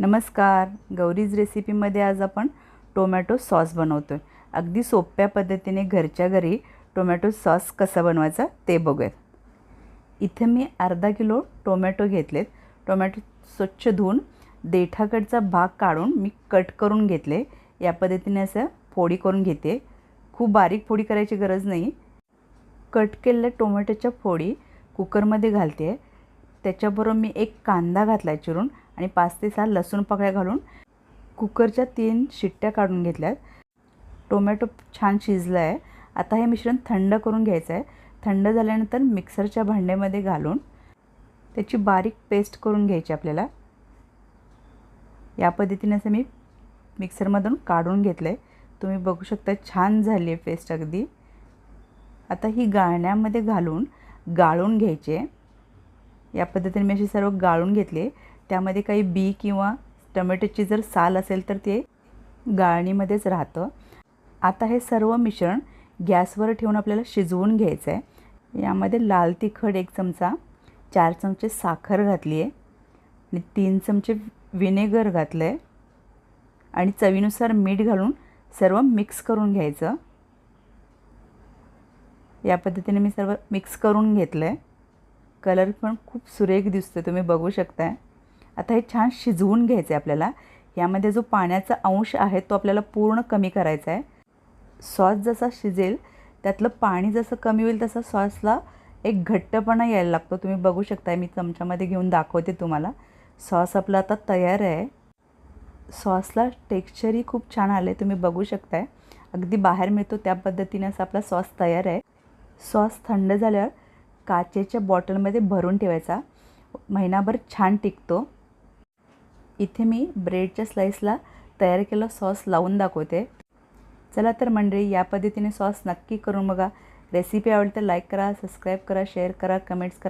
नमस्कार. गौरीज रेसिपीमध्ये आज आपण टोमॅटो सॉस बनवतो आहे अगदी सोप्या पद्धतीने घरच्या घरी टोमॅटो सॉस कसा बनवायचा ते बघूयात. इथे मी अर्धा किलो टोमॅटो घेतलेत. टोमॅटो स्वच्छ धुवून देठाकडचा भाग काढून मी कट करून घेतले. या पद्धतीने असं फोडी करून घेते. खूप बारीक फोडी करायची गरज नाही. कट केलेल्या टोमॅटोच्या फोडी कुकरमध्ये घालते. त्याच्याबरोबर मी एक कांदा घातला चिरून. आणि पाच ते सहा लसूण पाकळ्या घालून कुकरच्या तीन शिट्ट्या काढून घेतल्यात. टोमॅटो छान शिजलं आहे आता हे मिश्रण थंड करून घ्यायचं आहे थंड झाल्यानंतर मिक्सरच्या भांड्यामध्ये घालून त्याची बारीक पेस्ट करून घ्यायची आपल्याला. या पद्धतीने असं मी मिक्सरमधून काढून घेतलं आहे तुम्ही बघू शकता छान झाली आहे पेस्ट अगदी. आता ही गाळण्यामध्ये घालून गाळून घ्यायचे या पद्धतीने मी अशी सर्व गाळून घेतले त्यामध्ये काही बी किंवा टमॅटोची जर साल असेल तर ते गाळणीमध्येच राहतं. आता हे सर्व मिश्रण गॅसवर ठेवून आपल्याला शिजवून घ्यायचं आहे यामध्ये लाल तिखट एक चमचा चार चमचे साखर घातली आहे आणि तीन चमचे विनेगर घातलं आहे आणि चवीनुसार मीठ घालून सर्व मिक्स करून घ्यायचं. या पद्धतीने मी सर्व मिक्स करून घेतलं आहे कलर पण खूप सुरेख दिसतो तुम्ही बघू शकताय. आता हे छान शिजवून घ्यायचं आहे आपल्याला. यामध्ये जो पाण्याचा अंश आहे तो आपल्याला पूर्ण कमी करायचा आहे. सॉस जसा शिजेल त्यातलं पाणी जसं कमी होईल तसं सॉसला एक घट्टपणा यायला लागतो. तुम्ही बघू शकताय मी चमच्यामध्ये घेऊन दाखवते तुम्हाला. सॉस आपला आता तयार आहे. सॉसला टेक्स्चरही खूप छान आलं आहे तुम्ही बघू शकताय. अगदी बाहेर मिळतो त्या पद्धतीने असा आपला सॉस तयार आहे. सॉस थंड झाल्यावर काचेच्या बॉटलमध्ये भरून ठेवायचा. महिनाभर छान टिकतो. इथे मी ब्रेडच्या स्लाईसला तयार केलं सॉस लावून दाखवते. चला तर मंडळी या पद्धतीने सॉस नक्की करून बघा. रेसिपी आवडते लाईक करा सबस्क्राईब करा शेअर करा कमेंट्स करा.